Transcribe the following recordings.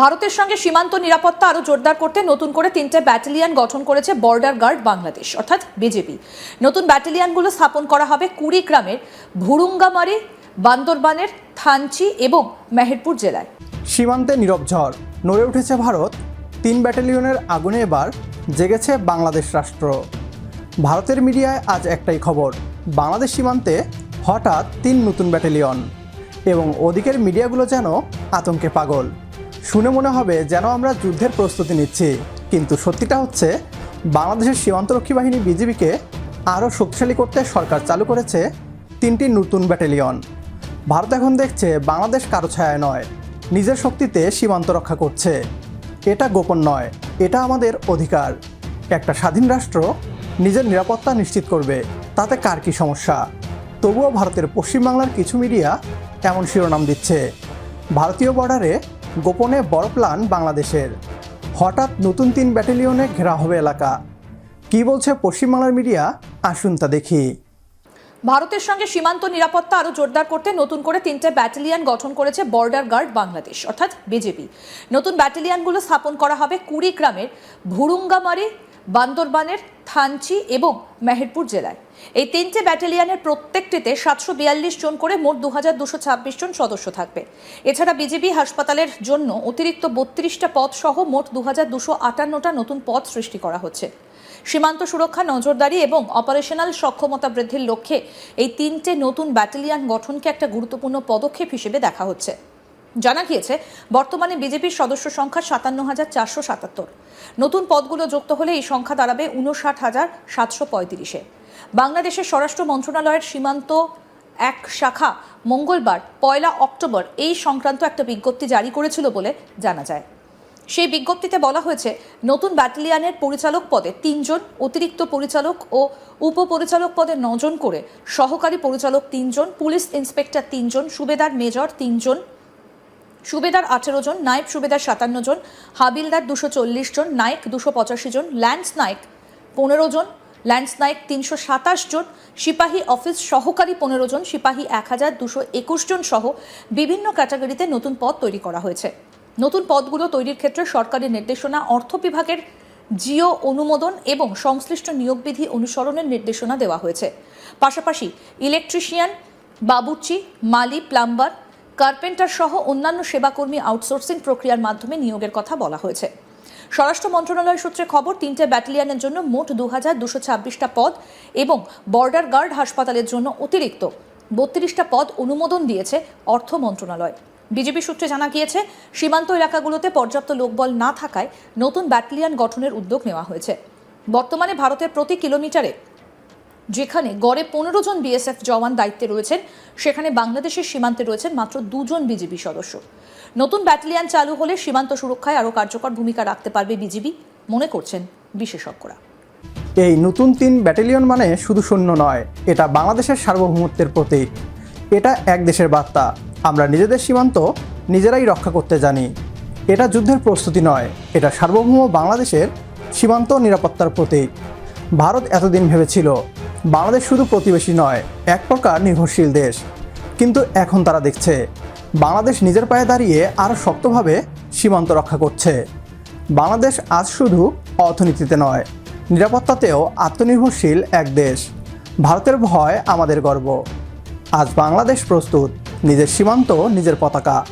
ভারতের সঙ্গে সীমান্ত নিরাপত্তা আরও জোরদার করতে নতুন করে তিনটে ব্যাটালিয়ন গঠন করেছে বর্ডার গার্ড বাংলাদেশ, অর্থাৎ বিজেপি। নতুন ব্যাটালিয়ানগুলো স্থাপন করা হবে কুড়িগ্রামের ভুরুঙ্গামারি, বান্দরবানের, থানচি এবং মেহেরপুর জেলায়। সীমান্তে নীরব ঝড়, নড়ে উঠেছে ভারত। তিন ব্যাটালিয়নের আগুনে এবার জেগেছে বাংলাদেশ রাষ্ট্র। ভারতের মিডিয়ায় আজ একটাই খবর, বাংলাদেশ সীমান্তে হঠাৎ তিন নতুন ব্যাটালিয়ন এবং ওদিকের মিডিয়াগুলো যেন আতঙ্কে পাগল। শুনে মনে হবে যেন আমরা যুদ্ধের প্রস্তুতি নিচ্ছি। কিন্তু সত্যিটা হচ্ছে, বাংলাদেশের সীমান্তরক্ষী বাহিনী বিজিবিকে আরও শক্তিশালী করতে সরকার চালু করেছে তিনটি নতুন ব্যাটালিয়ন। ভারত এখন দেখছে বাংলাদেশ কারও ছায়া নয়, নিজের শক্তিতে সীমান্ত রক্ষা করছে। এটা গোপন নয়, এটা আমাদের অধিকার। একটা স্বাধীন রাষ্ট্র নিজের নিরাপত্তা নিশ্চিত করবে, তাতে কার কি সমস্যা? তবুও ভারতের পশ্চিমবাংলার কিছু মিডিয়া এমন শিরোনাম দিচ্ছে। ভারতীয় বর্ডারে গোপনে বড় প্ল্যান বাংলাদেশের। হঠাৎ নতুন তিন ব্যাটালিয়নে ঘেরা হবে এলাকা। কি বলছে পশ্চিমবাংলার মিডিয়া? আসুন তা দেখি। ভারতের সঙ্গে সীমান্ত নিরাপত্তা আরও জোরদার করতে নতুন করে তিনটে ব্যাটালিয়ান গঠন করেছে বর্ডার গার্ড বাংলাদেশ, অর্থাৎ বিজেপি। নতুন ব্যাটালিয়ানগুলো স্থাপন করা হবে কুড়িগ্রামের ভুরুঙ্গামারি বান্দরবানের, থানচি এবং মেহেরপুর জেলায়। এই তিনটে ব্যাটালিয়নের প্রত্যেকটিতে সাতশো বিয়াল্লিশ জন করে মোট দু হাজার দুশো ছাব্বিশ জন সদস্য থাকবে। এছাড়া বিজেপি হাসপাতালের জন্য অতিরিক্ত বত্রিশটা পদ সহ মোট দু হাজার দুশো আটান্নটা নতুন পদ সৃষ্টি করা হচ্ছে। সীমান্ত সুরক্ষা, নজরদারি এবং অপারেশনাল সক্ষমতা বৃদ্ধির লক্ষ্যে এই তিনটে নতুন ব্যাটালিয়ন গঠনকে একটা গুরুত্বপূর্ণ পদক্ষেপ হিসেবে দেখা হচ্ছে। জানা গিয়েছে, বর্তমানে বিজেপির সদস্য সংখ্যা সাতান্ন হাজার চারশো সাতাত্তর। নতুন পদগুলো যুক্ত হলে এই সংখ্যা দাঁড়াবে উনষাট হাজার সাতশো পঁয়ত্রিশে। বাংলাদেশের স্বরাষ্ট্র মন্ত্রণালয়ের সীমান্ত এক শাখা মঙ্গলবার, পয়লা অক্টোবর, এই সংক্রান্ত একটা বিজ্ঞপ্তি জারি করেছিল বলে জানা যায়। সেই বিজ্ঞপ্তিতে বলা হয়েছে, নতুন ব্যাটালিয়নের পরিচালক পদে তিনজন, অতিরিক্ত পরিচালক ও উপপরিচালক পদে নজন করে সহকারী পরিচালক তিনজন, পুলিশ ইন্সপেক্টর তিনজন, সুবেদার মেজর তিনজন সুবেদার আঠেরো জন, নায়েব সুবেদার সাতান্ন জন, হাবিলদার দুশো চল্লিশ জন, নায়ক দুশো পঁচাশি জন, ল্যান্স নায়ক পনেরো জন, ল্যান্স নায়ক তিনশো সাতাশ জন, সিপাহী অফিস সহকারী পনেরো জন, সিপাহী এক হাজার দুশো একুশ জন সহ বিভিন্ন ক্যাটাগরিতে নতুন পদ তৈরি করা হয়েছে। নতুন পদগুলো তৈরির ক্ষেত্রে সরকারি নির্দেশনা, অর্থ বিভাগের জিও অনুমোদন এবং সংশ্লিষ্ট নিয়োগবিধি অনুসরণের নির্দেশনা দেওয়া হয়েছে। পাশাপাশি ইলেকট্রিশিয়ান বাবুচি মালি, প্লাম্বার কার্পেন্টার সহ অন্যান্য সেবাকর্মী আউটসোর্সিং প্রক্রিয়ার মাধ্যমে নিয়োগের কথা বলা হয়েছে। স্বরাষ্ট্র মন্ত্রণালয় সূত্রে খবর, তিনটে ব্যাটালিয়নের জন্য মোট দু হাজার দুশো ছাব্বিশটা পদ এবং বর্ডার গার্ড হাসপাতালের জন্য অতিরিক্ত বত্রিশটা পদ অনুমোদন দিয়েছে অর্থ মন্ত্রণালয়। বিজেপি সূত্রে জানা গিয়েছে, সীমান্ত এলাকাগুলোতে পর্যাপ্ত লোকবল না থাকায় নতুন ব্যাটালিয়ন গঠনের উদ্যোগ নেওয়া হয়েছে। বর্তমানে ভারতের প্রতি কিলোমিটারে যেখানে গড়ে পনেরো জন বিএসএফ জওয়ান দায়িত্বে রয়েছেন, সেখানে বাংলাদেশের সীমান্তে রয়েছেন মাত্র দুজন বিজিবি সদস্য। নতুন ব্যাটালিয়ান চালু হলে সীমান্ত সুরক্ষায় আরও কার্যকর ভূমিকা রাখতে পারবে বিজিবি, মনে করছেন বিশেষজ্ঞরা। এই নতুন তিন ব্যাটালিয়ন মানে শুধু সৈন্য নয়, এটা বাংলাদেশের সার্বভৌমত্বের প্রতীক। এটা এক দেশের বার্তা, আমরা নিজেদের সীমান্ত নিজেরাই রক্ষা করতে জানি। এটা যুদ্ধের প্রস্তুতি নয়, এটা সার্বভৌম বাংলাদেশের সীমান্ত নিরাপত্তার প্রতীক। ভারত এতদিন ভেবেছিল বাংলাদেশ শুধু প্রতিবেশী নয়, এক প্রকার নির্ভরশীল দেশ। কিন্তু এখন তারা দেখছে, বাংলাদেশ নিজের পায়ে দাঁড়িয়ে আরও শক্তভাবে সীমান্ত রক্ষা করছে। বাংলাদেশ আজ শুধু অর্থনীতিতে নয়, নিরাপত্তাতেও আত্মনির্ভরশীল এক দেশ। ভারতের ভয় আমাদের গর্ব। আজ বাংলাদেশ প্রস্তুত, নিজের সীমান্ত, নিজের পতাকা,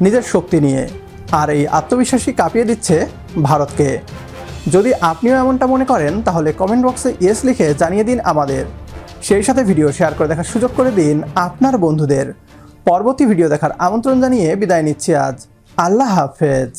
নিজের শক্তি নিয়ে। আর এই আত্মবিশ্বাসী কাঁপিয়ে দিচ্ছে ভারতকে। যদি আপনিও এমনটা মনে করেন, তাহলে কমেন্ট বক্সে ইয়েস লিখে জানিয়ে দিন আমাদের। সেই সাথে ভিডিও শেয়ার করে দেখার সুযোগ করে দিন আপনার বন্ধুদের। পরবর্তী ভিডিও দেখার আমন্ত্রণ জানিয়ে বিদায় নিচ্ছি আজ। আল্লাহ হাফেজ।